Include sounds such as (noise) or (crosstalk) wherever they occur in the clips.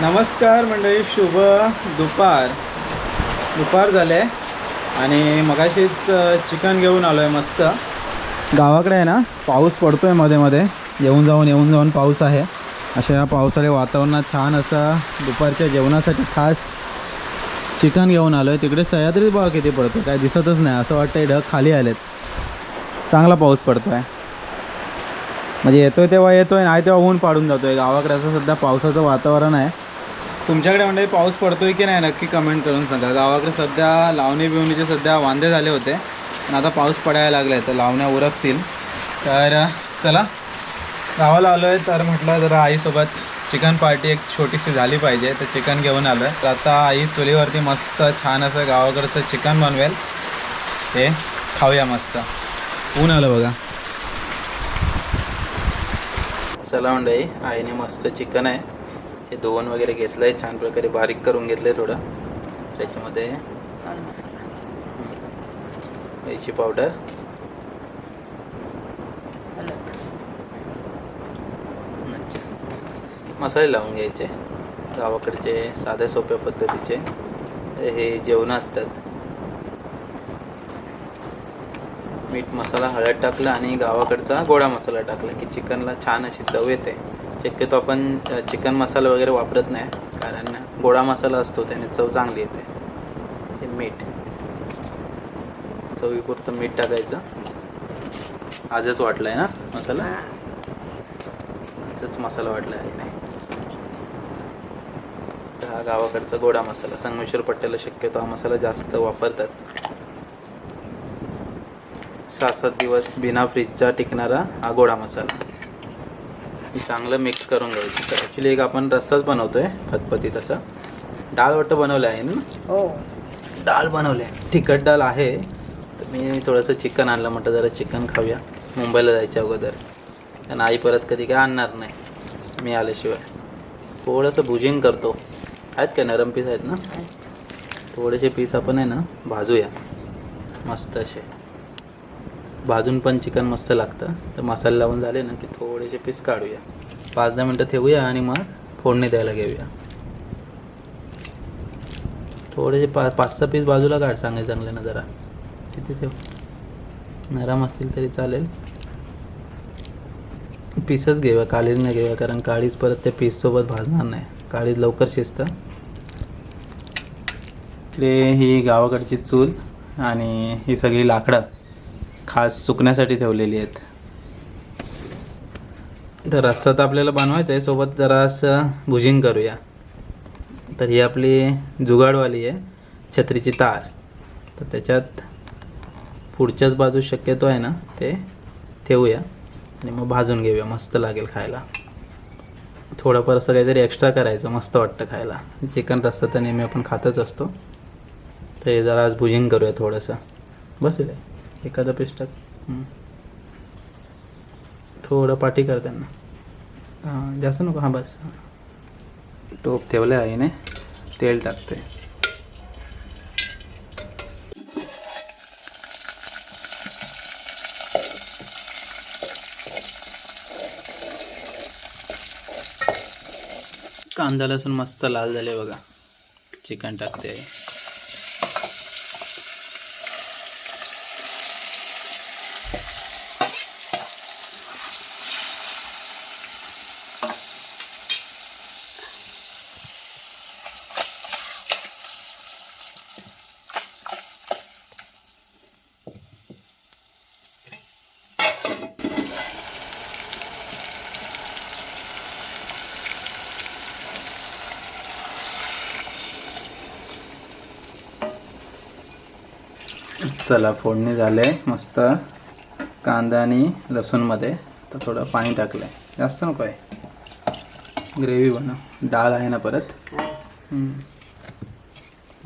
नमस्कार मंडळी शुभ दुपार. दुपार झाले आणि मगाशीच चिकन घेऊन आलो आहे मस्त. गावाकडे आहे ना पाऊस पडतो आहे मध्ये मध्ये. येऊन जाऊन येऊन जाऊन पाऊस आहे. अशा या पावसाळी वातावरणात छान असा दुपारच्या जेवणासाठी खास चिकन घेऊन आलो आहे तिकडे सह्याद्री बघा किती पडतो काय दिसतच नाही. असं वाटतं ढग खाली आलेत. चांगला पाऊस पडतो आहे म्हणजे येतोय तेव्हा येतोय नाही तेव्हा ऊन पाडून जातोय. गावाकडे असं सध्या पावसाचं वातावरण आहे. तुमच्याकडे म्हणजे पाऊस पडतोय की नाही नक्की कमेंट करून सांगा. गावाकडे सध्या लावणी बिवणीचे सध्या वांदे झाले होते. आणि आता पाऊस पडायला लागलाय तर लावण्या उरकतील. तर चला. गावाला आलो आहे तर म्हटलं जरा आईसोबत चिकन पार्टी एक छोटीशी झाली पाहिजे तर चिकन घेऊन आलो आहे तर आता आई चुलीवरती मस्त छान असं गावाकडचं चिकन बनवेल. ते खाऊया मस्त. ऊन आलं बघा. चला म्हणजे आईने मस्त चिकन आहे. ते धुवून वगैरे घेतलं आहे छान प्रकारे बारीक करून घेतलं आहे थोडं. त्याच्यामध्ये वेलची पावडर. मसाले लावून घ्यायचे. गावाकडचे साध्या सोप्या पद्धतीचे. हे जेवणं असतात. मीठ मसाला हळद टाकला आणि गावाकडचा गोडा मसाला टाकला की चिकनला छान अशी चव येते. शक्यतो आपण चिकन मसाला वगैरे वापरत नाही कारण गोडा मसाला असतो त्याने चव चांगली येते. हे मीठ. चवीपुरतं मीठ टाकायचं. आजच वाटलं आहे ना मसाला? आजच मसाला वाटला आहे नाही? तर हा गावाकडचा गोडा मसाला. संगमेश्वर पट्ट्याला शक्यतो हा मसाला जास्त वापरतात. सहा सात दिवस बिना फ्रीजचा टिकणारा हा गोडा मसाला. चांगलं मिक्स करून घ्यायचं. तर ॲक्च्युली एक आपण रस्साच बनवतो आहे फतफतीत असा डाळ वाटतं बनवलं आहे ना हो. डाळ बनवले तिखट डाळ आहे. तर मी थोडंसं चिकन आणलं म्हटलं जरा चिकन खाऊया. मुंबईला जायच्या अगोदर. आणि आई परत कधी काय आणणार नाही मी आल्याशिवाय. थोडंसं भुजिंग करतो. आहेत का नरम पीस आहेत ना? थोडेसे पीस आपण आहे ना भाजूया. मस्त असे. भाजून पण चिकन मस्त लागतं. तर मसाला लावून झाले ना की थोडेसे पीस काढूया. पाच दहा मिनटं ठेवूया आणि मग फोडणी द्यायला घेऊया. थोडेसे पा पाच सहा पीस बाजूला काढ चांगले चांगले ना जरा. तिथे ठेव. नरम असतील तरी चालेल. पीसच घेऊया काळीज नाही घेऊया कारण काळीज परत त्या पीससोबत भाजणार नाही. काळीज लवकर शिजतं. इकडे ही गावाकडची चूल आणि ही सगळी लाकडं. खास सुकण्यासाठी ठेवलेली आहेत. तर रस्सा तर आपल्याला बनवायचा आहे सोबत जरासं भुजिंग करूया. तर ही आपली जुगाडवाली आहे छत्रीची तार. तर त्याच्यात पुढच्याच बाजू शक्यतो आहे ना ते ठेवूया. आणि मग भाजून घेऊया मस्त लागेल खायला. थोडंफार असं काहीतरी एक्स्ट्रा करायचं मस्त वाटतं खायला. चिकन रस्सा तर नेहमी आपण खातच असतो. तर हे जरा आज भुजिंग करूया थोडंसं. बसूया एखादा पीस टाक. थोडं पाठी कर त्यांना. हां जास्त नको हां बस. टोप ठेवलं आहे ने तेल टाकते कांदा लसूण मस्त लाल झाले बघा. चिकन टाकते आहे चला फोडणी झाले मस्त. कांदा आणि लसूणमध्ये. तर थोडं पाणी टाकलं आहे जास्त नको आहे. ग्रेव्ही बनव. डाळ आहे ना परत.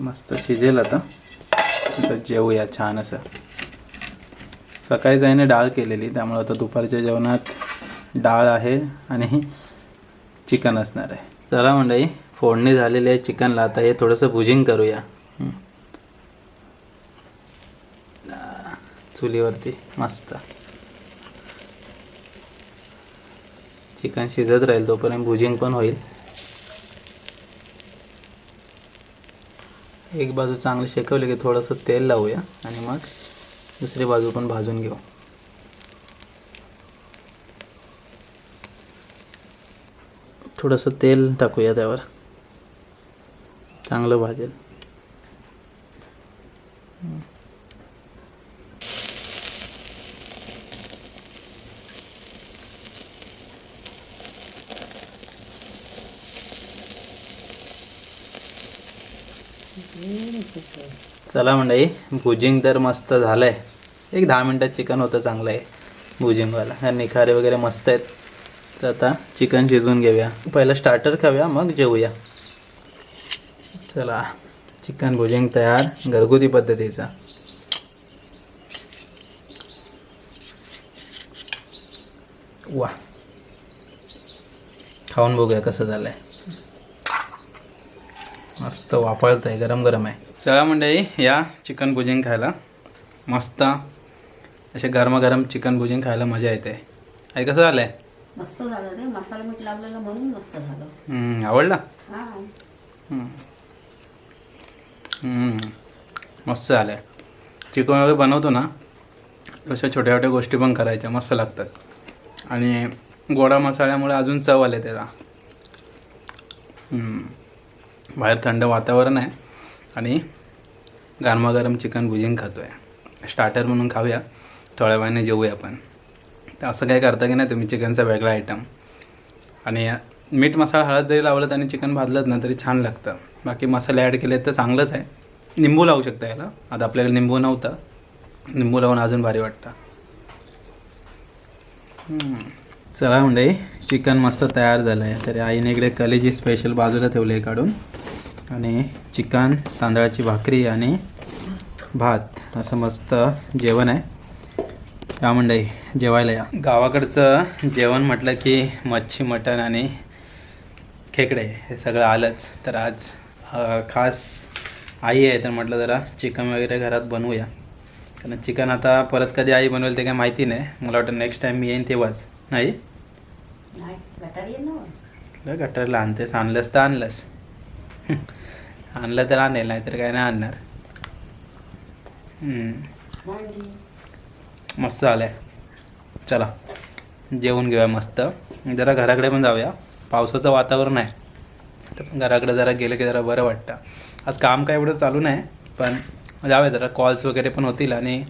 मस्त शिजेल आता. तर जेवूया छान असं. सकाळी जाईने डाळ केलेली. त्यामुळे आता दुपारच्या जेवणात डाळ आहे आणि चिकन असणार आहे. चला मंडळी फोडणी झालेली आहे चिकनला आता हे थोडंसं भुजिंग करूया. चुलीवरती मस्त. चिकन शिजत राहील तोपर्यंत भुजिंग पण होईल. एक बाजू चांगली शेकवली की थोडंसं तेल लावूया आणि मग दुसरी बाजू पण भाजून घेऊ. थोडंसं तेल टाकूया त्यावर. चांगलं भाजेल. चला मंडळी भुजिंग तर मस्त झालं आहे एक दहा मिनटात चिकन होतं चांगलं आहे भुजिंगवाला निखारे वगैरे मस्त आहेत. तर आता चिकन शिजवून घेऊया. पहिलं स्टार्टर खाऊया मग जेवूया. चला चिकन भुजिंग तयार घरगुती पद्धतीचा. वा. खाऊन बघूया कसं झालं आहे मस्त वापळत आहे गरम गरम आहे. चला मंडळी या चिकन भुजिंग खायला. मस्त. असे गरमागरम चिकन भुजिंग खायला मजा येते. आई कसं झालं आहे मस्त झालं ते मसाला मीठ लावलेलं म्हणून मस्त झालं. आवडला? हा. हम्म. हम्म. मस्त झालं आहे चिकन वगैरे बनवतो ना अशा छोट्या छोट्या गोष्टी पण करायच्या मस्त लागतात. आणि गोडा मसाल्यामुळे अजून चव आले त्याला. हम्म. बाहेर थंड वातावरण आहे. आणि गरमागरम चिकन भुजिंग खातो आहे स्टार्टर म्हणून खाऊया. थोड्या वेळाने आपण. तर असं काय करता की नाही तुम्ही चिकनचा वेगळा आयटम आणि मीठ मसाला हळद जरी लावलं आणि चिकन भाजलं ना तरी छान लागतं. बाकी मसाले ॲड केले तर चांगलंच आहे. निंबू लावू शकता याला. आता आपल्याकडे निंबू नव्हता. निंबू लावून अजून भारी वाटतं. चला म्हणजे चिकन मस्त तयार झालं आहे तरी आईने इकडे कलेजी स्पेशल बाजूला ठेवले आहे काढून. आणि चिकन तांदळाची भाकरी आणि भात. असं मस्त जेवण आहे. या मंडई जेवायला या. गावाकडचं जेवण म्हटलं की मच्छी मटण आणि खेकडे हे सगळं आलंच. तर आज खास आई आहे तर म्हटलं जरा चिकन वगैरे घरात बनवूया. कारण चिकन आता परत कधी आई बनवेल ते काय माहिती नाही. मला वाटतं नेक्स्ट टाईम मी येईन तेव्हाच. नाही? गटरला आणतेस आणलंस तर आणलंस. आणलं तर आणेल नाही तर काय नाही आणणार. मस्त आलं आहे चला जेवून घेऊया मस्त. जरा घराकडे पण जाऊया. पावसाचं वातावरण आहे. तर घराकडे जरा गेलं की जरा बरं वाटतं. आज काम काय एवढं चालू नाही पण जाऊया जरा. कॉल्स वगैरे पण होतील आणि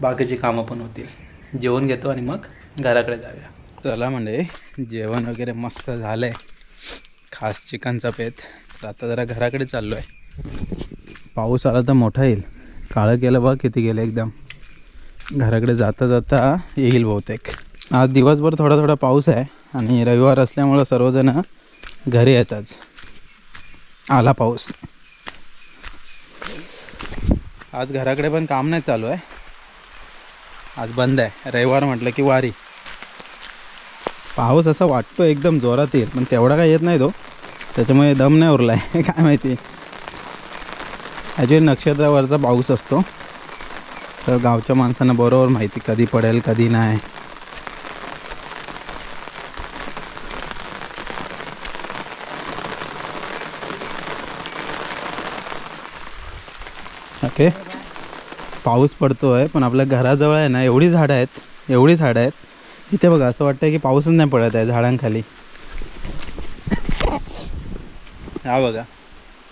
बाकीची कामं पण होतील. जेवण घेतो आणि मग घराकडे जाऊया. चला म्हणजे जेवण वगैरे मस्त झालं आहे खास चिकनचा पेत. तर आता जरा घराकडे चाललो आहे पाऊस आला तर मोठा येईल. काळं गेलं बघ किती गेलं एकदम. घराकडे जाता जाता येईल बहुतेक. आज दिवसभर थोडा थोडा पाऊस आहे आणि रविवार असल्यामुळं सर्वजण घरी येतात. आला पाऊस. आज घराकडे पण काम नाही चालू आहे. आज बंद आहे. रविवार म्हटलं की वारी. पाऊस असा वाटतो एकदम जोरात येईल पण तेवढा काय येत नाही तो. त्याच्यामुळे दम नाही उरला आहे (laughs) काय माहिती? ॲक्च्युली नक्षत्रावरचा पाऊस असतो. तर गावच्या माणसांना बरोबर माहिती कधी पडेल कधी नाही. ओके. पाऊस पडतो आहे पण आपल्या घराजवळ आहे ना एवढी झाडं आहेत एवढी झाडं आहेत. इथे बघा असं वाटतं की पाऊसच नाही पडत आहे झाडांखाली. हा बघा.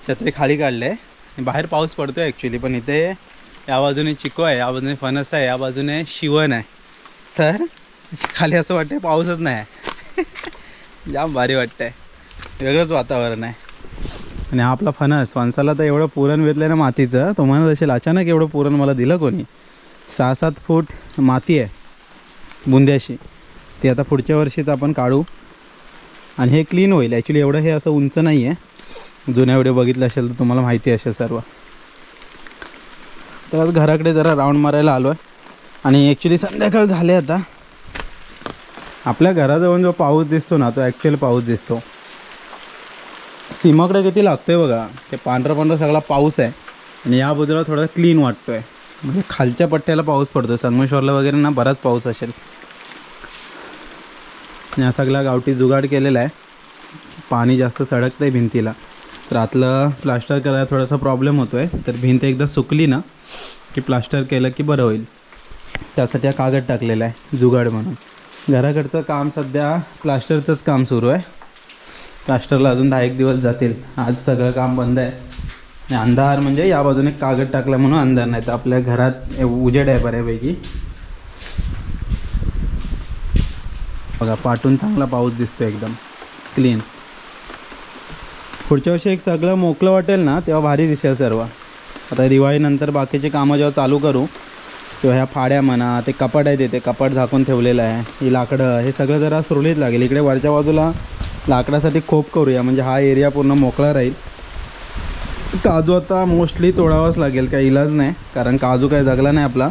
छत्री खाली काढले आहे बाहेर पाऊस पडतो आहे ॲक्च्युली पण इथे या बाजूने चिको आहे या बाजूने फणस आहे या बाजूने शिवण आहे. तर खाली असं वाटतं पाऊसच नाही आहे. (laughs) जाम भारी वाटतं आहे वेगळंच वातावरण आहे. आणि हा आपला फणस फणसाला तर एवढं पुरण वेधलं ना मातीचं तो म्हणत असेल अचानक एवढं पुरण मला दिलं कोणी? सहा सात फूट माती आहे बुंद्याशी. ती आता पुढच्या वर्षीच आपण काढू. आणि हे क्लीन होईल. ॲक्च्युली एवढं हे असं उंच नाही आहे जुन्या व्हिडिओ बघितले असेल तर तुम्हाला माहिती असेल सर्व. तर आज घराकडे जरा राऊंड मारायला आलो आहे आणि ॲक्च्युली संध्याकाळ झाले आता. आपल्या घराजवळ जो पाऊस दिसतो ना तो ॲक्च्युअल पाऊस दिसतो. सीमाकडे किती लागतोय बघा. ते पांढरा पांढरा सगळा पाऊस आहे. आणि या बाजूला थोडा क्लीन वाटतोय. म्हणजे खालच्या पट्ट्याला पाऊस पडतो संगमेश्वरला वगैरे ना बराच पाऊस असेल. आणि हा सगळा गावठी जुगाड केलेला आहे. पाणी जास्त सडकतं आहे भिंतीला. तर आतलं प्लास्टर करायला थोडासा प्रॉब्लेम होतो आहे तर भिंत एकदा सुकली ना की प्लास्टर केलं की बरं होईल. त्यासाठी हा कागद टाकलेला आहे जुगाड म्हणून. घराकडचं काम सध्या प्लास्टरचंच काम सुरू आहे. प्लास्टरला अजून दहा एक दिवस जातील. आज सगळं काम बंद आहे. आणि अंधार म्हणजे या बाजूने कागद टाकला म्हणून अंधार नाही तर आपल्या घरात उजेड आहे बऱ्यापैकी. बघा पाठून चांगला पाऊस दिसतो एकदम. क्लीन पुढच्या वर्षी एक सगळं मोकळं वाटेल ना तेव्हा भारी दिसेल सर्व. आता दिवाळीनंतर बाकीचे कामं जेव्हा चालू करू तेव्हा ह्या फाड्या म्हणा ते कपाट आहे तिथे कपाट झाकून ठेवलेलं आहे ही लाकडं हे सगळं जरा सुरळीत लागेल. इकडे वरच्या बाजूला लाकडासाठी खोप करूया म्हणजे हा एरिया पूर्ण मोकळा राहील. काजू आता मोस्टली तोडावाच लागेल काही इलाज नाही कारण काजू काही जगला नाही आपला.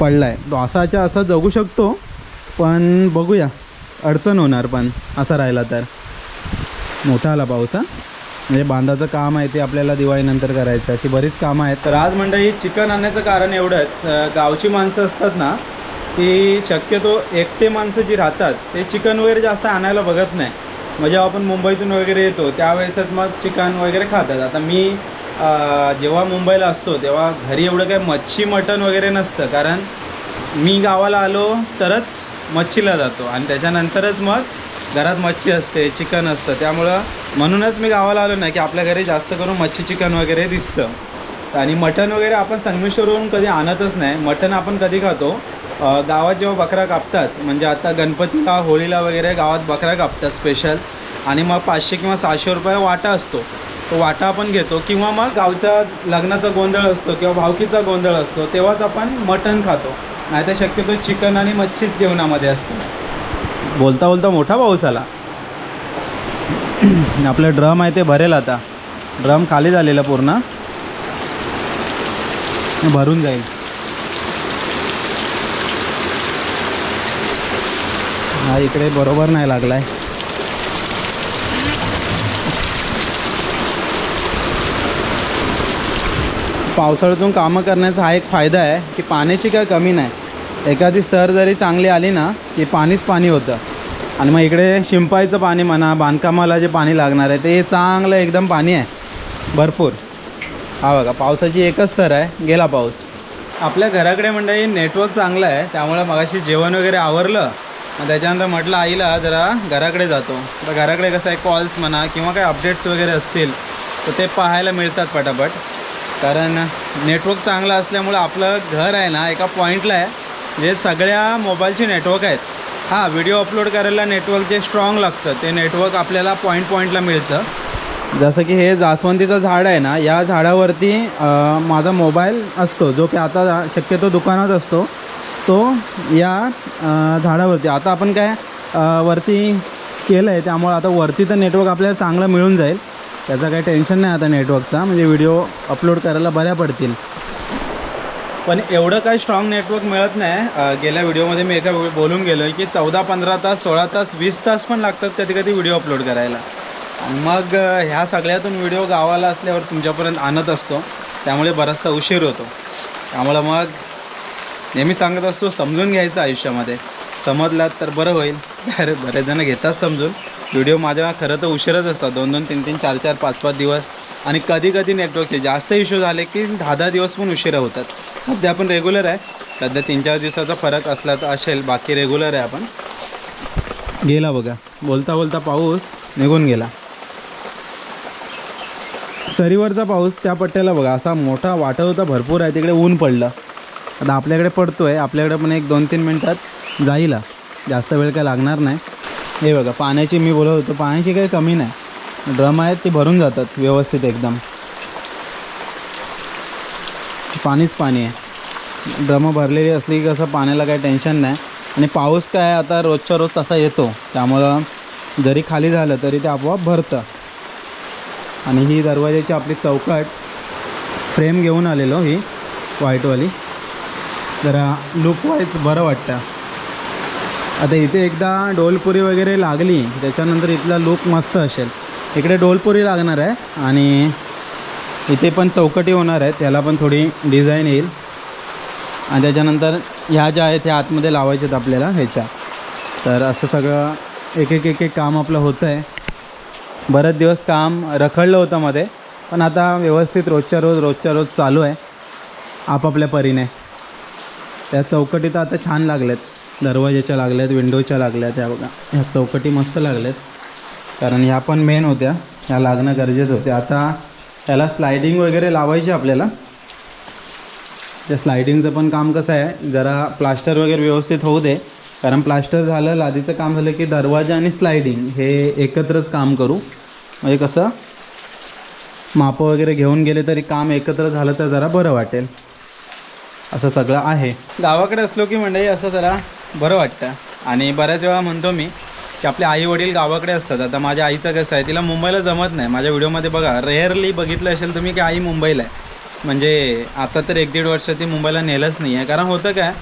पडला आहे तो असाच्या असा जगू शकतो पण बघूया. अडचण होणार पण असा राहिला तर. मोठा आला पाऊस हा? म्हणजे बांधाचं काम आहे ते आपल्याला दिवाळीनंतर करायचं अशी बरीच कामं आहेत. तर आज मंडळी चिकन आणण्याचं कारण एवढंच गावची माणसं असतात ना ती शक्यतो एकटे माणसं जी राहतात ते चिकन वगैरे जास्त आणायला बघत नाही. म्हणजे आपण मुंबईतून वगैरे येतो त्यावेळेसच मग चिकन वगैरे खातात. आता मी जेव्हा मुंबईला असतो तेव्हा घरी एवढं काही मच्छी मटण वगैरे नसतं. कारण मी गावाला आलो तरच मच्छीला जातो. आणि त्याच्यानंतरच मग घरात मच्छी असते चिकन असतं. त्यामुळं म्हणूनच मी गावाला आलो नाही की आपल्या घरी जास्त करून मच्छी चिकन वगैरे दिसतं. आणि मटण वगैरे आपण संगमेश्वरवरून कधी आणतच नाही. मटण आपण कधी खातो? गावात जेव्हा बकरा कापतात म्हणजे आता गणपतीला होळीला वगैरे गावात बकरा कापतात स्पेशल आणि मग पाचशे किंवा सहाशे रुपये वाटा असतो. तो वाटा आपण घेतो किंवा मग गावचा लग्नाचा गोंधळ असतो किंवा भावकीचा गोंधळ असतो तेव्हाच आपण मटण खातो. नाहीतर शक्यतो चिकन आणि मच्छीच जेवणामध्ये असतं. बोलता बोलता मोठा पाऊस आला. (clears throat) आपलं ड्रम आहे ते भरेल आता. ड्रम खाली झालेला पूर्ण. भरून जाईल. हा इकडे बरोबर नाही लागलाय. पावसाळ्यातून कामं करण्याचा हा एक फायदा आहे की पाण्याची काय कमी नाही. एखादी सर जरी चांगली आली ना की पाणीच पाणी होतं. आणि मग इकडे शिंपायचं पाणी म्हणा बांधकामाला जे पाणी लागणार आहे ते चांगलं एकदम पाणी आहे. भरपूर. हा बघा पावसाची एकच सर आहे गेला पाऊस. आपल्या घराकडे म्हणजे नेटवर्क चांगलं आहे त्यामुळे मगाशी जेवण वगैरे आवरलं. मग त्याच्यानंतर म्हटलं आईला जरा घराकडे जातो. तर घराकडे कसं आहे कॉल्स म्हणा किंवा काही अपडेट्स वगैरे असतील तर ते पाहायला मिळतात पटापट. कारण नेटवर्क चांगलं असल्यामुळं आपलं घर आहे ना एका पॉईंटला आहे. जे सगळ्या मोबाईलचे नेटवर्क आहेत. हां व्हिडिओ अपलोड करायला नेटवर्क जे स्ट्रॉंग लागतं ते नेटवर्क आपल्याला पॉईंट पॉईंटला मिळतं. जसं की हे जास्वंदीचं झाड आहे ना या झाडावरती माझा मोबाईल असतो जो की आता शक्यतो दुकानात असतो तो या झाडावरती. आता आपण काय वरती केलं आहे त्यामुळे आता वरती तर नेटवर्क आपल्याला चांगलं मिळून जाईल. त्याचं काही टेन्शन नाही आता नेटवर्कचा म्हणजे व्हिडिओ अपलोड करायला बऱ्या पडतील. पण एवढं काही स्ट्रॉंग नेटवर्क मिळत नाही. गेल्या व्हिडिओमध्ये मी एका बोलून गेलो आहे की चौदा पंधरा तास सोळा तास वीस तास पण लागतात कधी कधी व्हिडिओ अपलोड करायला. मग ह्या सगळ्यातून व्हिडिओ गावाला असल्यावर तुमच्यापर्यंत आणत असतो. त्यामुळे बराचसा उशीर होतो. त्यामुळं मग नेहमी सांगत असतो समजून घ्यायचं आयुष्यामध्ये. समजलात तर बरं होईल. अरे बरेच जण घेतात समजून. व्हिडिओ माझ्या खरं तर उशीरच असतात. दोन दोन तीन तीन चार चार पाच पाच दिवस आणि कधी कधी नेटवर्कचे जास्त इश्यू झाले की दहा दहा दिवस पण उशिरा होतात. सध्या आपण रेग्युलर आहे. सध्या तीन चार दिवसाचा फरक असला तर असेल. बाकी रेग्युलर आहे आपण. गेला बघा. बोलता बोलता पाऊस निघून गेला. सरीवरचा पाऊस त्या पट्ट्याला बघा. असा मोठा वाटत होता. भरपूर आहे. तिकडे ऊन पडलं. आता आपल्याकडे पडतो आहे आपल्याकडे पण एक दोन तीन मिनटात जाईल. जास्त वेळ काय लागणार नाही. हे बघा. पाण्याची मी बोलत होतो. पाण्याची काही कमी नाही. ड्रम आहेत ते भरून जातात व्यवस्थित एकदम. पाणीच पाणी आहे. ड्रमं भरलेली असली की कसं पाण्याला काही टेन्शन नाही. आणि पाऊस काय आता रोजच्या रोज तसा येतो. त्यामुळं जरी खाली झालं तरी ते आपोआप भरतं. आणि ही दरवाजाची आपली चौकट फ्रेम घेऊन आलेलो ही व्हाईटवाली. जरा लुक वाईज बरं वाटतं. आता इथे एकदा डोलपुरी वगैरे लागली त्याच्यानंतर इथला लुक मस्त असेल. इकडे डोलपुरी लागणार आहे आणि इथे पण चौकटी होणार आहेत त्याला पण थोडी डिझाईन येईल. आणि त्याच्यानंतर ह्या ज्या आहेत ह्या आतमध्ये लावायच्या आहेत आपल्याला ह्याच्या. तर असं सगळं एक एक एक एक काम आपलं होतं आहे. बरेच दिवस काम रखडलं होतं मध्ये पण आता व्यवस्थित रोजच्या रोज रोजच्या रोज चालू आहे. आपापल्या परीने. त्या चौकटी तर आता छान लागल्यात. दरवाजाच्या लागल्यात विंडोच्या लागल्यात ह्या बघा. ह्या चौकटी मस्त लागल्यात. कारण ह्या पण मेन होत्या. ह्या लागणं गरजेचं होते. आता त्याला स्लायडिंग वगैरे लावायची आपल्याला. त्या स्लायडिंगचं पण काम कसं आहे जरा प्लास्टर वगैरे व्यवस्थित होऊ दे. कारण प्लास्टर झालं लादीचं काम झालं की दरवाजा आणि स्लायडिंग हे एकत्रच काम करू. म्हणजे कसं मापं वगैरे घेऊन गेले तरी काम एकत्र झालं तर जरा बरं वाटेल. असं सगळं आहे. गावाकडे असलो की म्हणजे असं जरा बरं वाटतं. आणि बऱ्याच वेळा म्हणतो मी की आपले आई वडील गावाकडे असतात. आता माझ्या आईचं कसं आहे तिला मुंबईला जमत नाही. माझ्या व्हिडिओमध्ये बघा रेअरली बघितलं असेल तुम्ही की आई मुंबईला आहे. म्हणजे आता तर एक दीड वर्ष ती मुंबईला नेलंच नाही आहे. कारण होतं काय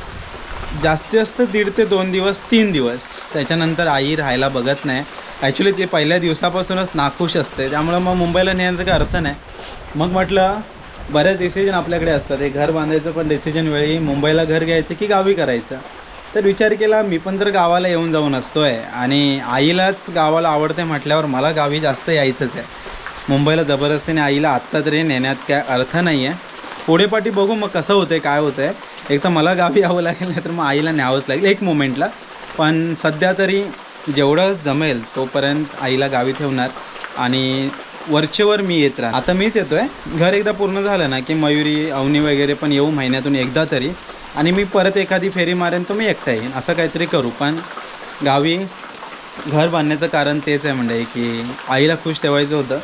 जास्तीत जास्त दीड ते दोन दिवस तीन दिवस त्याच्यानंतर आई राहायला बघत नाही. ॲक्च्युली ती पहिल्या दिवसापासूनच नाखुश असते. त्यामुळं मग मुंबईला नेण्याचा काही अर्थ नाही. मग म्हटलं बऱ्याच डिसिजन आपल्याकडे असतात. एक घर बांधायचं पण डिसिजन वेळी मुंबईला घर घ्यायचं की गावी करायचं? तर विचार केला मी पण तर गावाला येऊन जाऊन असतो आहे आणि आईलाच गावाला आवडते म्हटल्यावर मला गावी जास्त यायचंच आहे. मुंबईला जबरदस्तीने आईला आत्ता तरी नेण्यात काय अर्थ नाही आहे पुढे पाठी बघू मग कसं होतं आहे काय होतं आहे एक तर मला गावी यावं लागेल नाही तर मग आईला न्यावंच लागेल एक मोमेंटला. पण सध्या तरी जेवढं जमेल तोपर्यंत आईला गावी ठेवणार. आणि वरचेवर मी येत राहा आता मीच येतो आहे घर एकदा पूर्ण झालं ना की मयुरी अवनी वगैरे पण येऊ महिन्यातून एकदा तरी. आणि मी परत एखादी फेरी मारेन तर मी एकटा येईन. असं काहीतरी करू. पण गावी घर बांधण्याचं कारण तेच आहे म्हणजे की आईला खुश ठेवायचं होतं.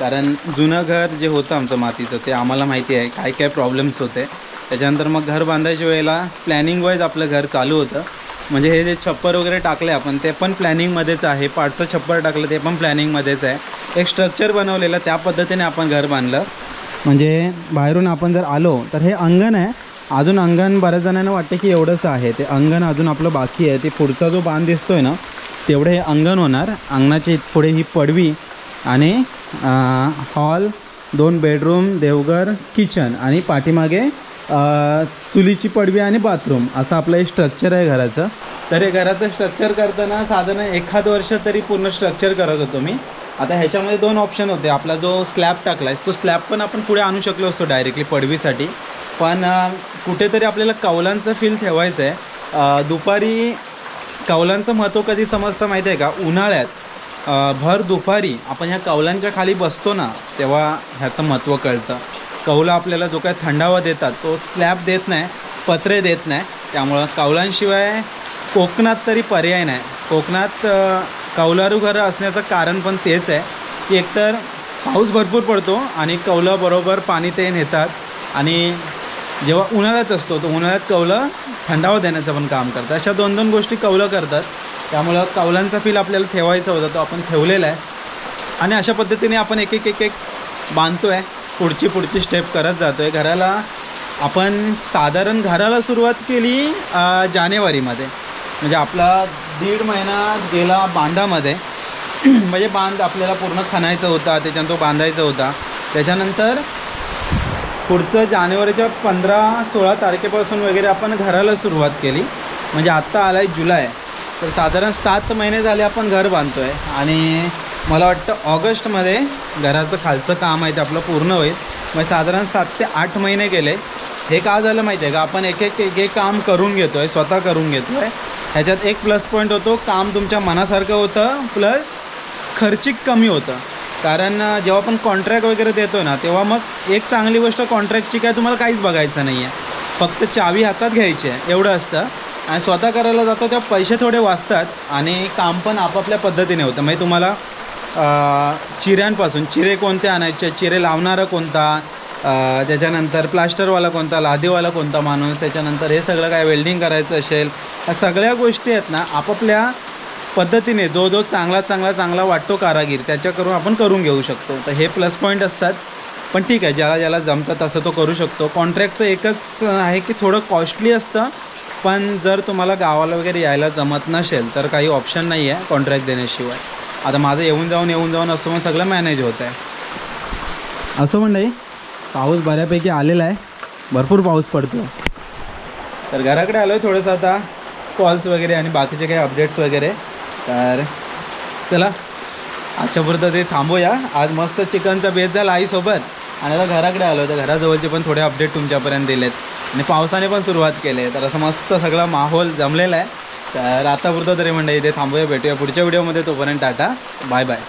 कारण जुनं घर जे होतं आमचं मातीचं ते आम्हाला माहिती आहे. काय काय प्रॉब्लेम्स होते. त्याच्यानंतर मग घर बांधायच्या वेळेला प्लॅनिंग वाईज आपलं घर चालू होतं. म्हणजे हे जे छप्पर वगैरे टाकले आपण ते पण प्लॅनिंगमध्येच आहे. पाठचं छप्पर टाकलं ते पण प्लॅनिंगमध्येच आहे. एक स्ट्रक्चर बनवलेलं त्या पद्धतीने आपण घर बांधलं. म्हणजे बाहेरून आपण जर आलो तर हे अंगण आहे. अजून अंगण बऱ्याच जणांना वाटते की एवढंच आहे. ते अंगण अजून आपलं बाकी आहे. ते पुढचा जो बांध दिसतोय ना तेवढं हे अंगण होणार. अंगणाच्या पुढे ही पडवी आणि हॉल दोन बेडरूम देवघर किचन आणि पाठीमागे चुलीची पडवी आणि बाथरूम असं आपलं हे स्ट्रक्चर आहे घराचं. तर हे घराचं स्ट्रक्चर करताना साधारण एखाद वर्ष तरी पूर्ण स्ट्रक्चर करत होतो मी. आता ह्याच्यामध्ये दोन ऑप्शन होते. आपला जो स्लॅब टाकला आहे तो स्लॅब पण आपण पुढे आणू शकलो असतो डायरेक्टली पडवीसाठी. पण कुठेतरी आपल्याला कौलांचं फील ठेवायचं आहे दुपारी कौलांचं महत्त्व कधी समजतं माहिती आहे का? उन्हाळ्यात भर दुपारी आपण ह्या कौलांच्या खाली बसतो ना तेव्हा ह्याचं महत्त्व कळतं. कौलं आपल्याला जो काय थंडावा देतात तो स्लॅब देत नाही पत्रे देत नाही. त्यामुळं कौलांशिवाय कोकणात तरी पर्याय नाही. कोकणात कौलारू घरं असण्याचं कारण पण तेच आहे. की एकतर पाऊस भरपूर पडतो आणि कौलं बरोबर पाणी ते नेतात आणि जेव्हा उन्हाळ्यात असतो तो उन्हाळ्यात कौलं थंडावा देण्याचं पण काम करतात अशा दोन दोन गोष्टी कौलं करतात. त्यामुळं कौलांचा फील आपल्याला ठेवायचा होता तो आपण ठेवलेला आहे. आणि अशा पद्धतीने आपण एक एक एक एक बांधतो आहे पुढची पुढची स्टेप करत जातो आहे घराला आपण साधारण घराला सुरुवात केली जानेवारीमध्ये. म्हणजे आपला दीड महिना गेला बांधामध्ये. म्हणजे बांध आपल्याला पूर्ण खणायचा होता त्याच्यानंतर तो बांधायचा होता. त्याच्यानंतर पुढचं जानेवारीच्या पंधरा सोळा तारखेपासून वगैरे आपण घराला सुरुवात केली. म्हणजे आत्ता आला आहे जुलै. तर साधारण सात महिने झाले आपण घर बांधतो आहे आणि मला वाटतं ऑगस्टमध्ये घराचं खालचं काम आहे ते आपलं पूर्ण होईल. म्हणजे साधारण सात ते आठ महिने गेले. हे का झालं माहिती आहे का? आपण एक एक एक एक काम करून घेतो आहे स्वतः करून घेतो आहे ह्याच्यात एक प्लस पॉईंट होतो काम तुमच्या मनासारखं होतं प्लस खर्चिक कमी होतं. कारण जेव्हा आपण कॉन्ट्रॅक्ट वगैरे देतो ना तेव्हा मग एक चांगली गोष्ट कॉन्ट्रॅक्टची काय तुम्हाला काहीच बघायचं नाही आहे फक्त चावी हातात घ्यायची आहे एवढं असतं. आणि स्वतः करायला जातो तेव्हा पैसे थोडे वाचतात आणि काम पण आपापल्या पद्धतीने होतं. म्हणजे तुम्हाला चिऱ्यांपासून चिरे कोणते आणायचे चिरे लावणारा कोणता त्याच्यानंतर प्लास्टरवाला कोणता लादीवाला कोणता माणूस त्याच्यानंतर हे सगळं काय वेल्डिंग करायचं असेल या सगळ्या गोष्टी आहेत ना आपापल्या पद्धतीने जो जो चांगला चांगला चांगला वाटतो कारागीर त्याच्याकडून आपण करून घेऊ शकतो. तर हे प्लस पॉईंट असतात. पण ठीक आहे ज्याला ज्याला जमतं तसं तो करू शकतो. कॉन्ट्रॅक्टचं एकच आहे की थोडं कॉस्टली असतं. पण जर तुम्हाला गावाला वगैरे यायला जमत नसेल तर काही ऑप्शन नाही आहे कॉन्ट्रॅक्ट देण्याशिवाय. आता माझं येऊन जाऊन येऊन जाऊन असं मग सगळं मॅनेज होत आहे असं म्हणणं पाऊस बऱ्यापैकी आलेला आहे. भरपूर पाऊस पडतो तर घराकडे आलो आहे थोडंसं आता. कॉल्स वगैरे आणि बाकीचे काही अपडेट्स वगैरे. तर चला आजच्या पुरतं ते थांबूया. आज मस्त चिकनचा बेस झाला आईसोबत. आणि आता घराकडे आलो तर घराजवळचे पण थोडे अपडेट तुमच्यापर्यंत दिलेत. आणि पावसाने पण सुरुवात केली आहे. तर असं मस्त सगळा माहोल जमलेला आहे. तर आतापुरतं तरी म्हणजे इथे थांबूया भेटूया पुढच्या व्हिडिओमध्ये तोपर्यंत टाटा. Bye bye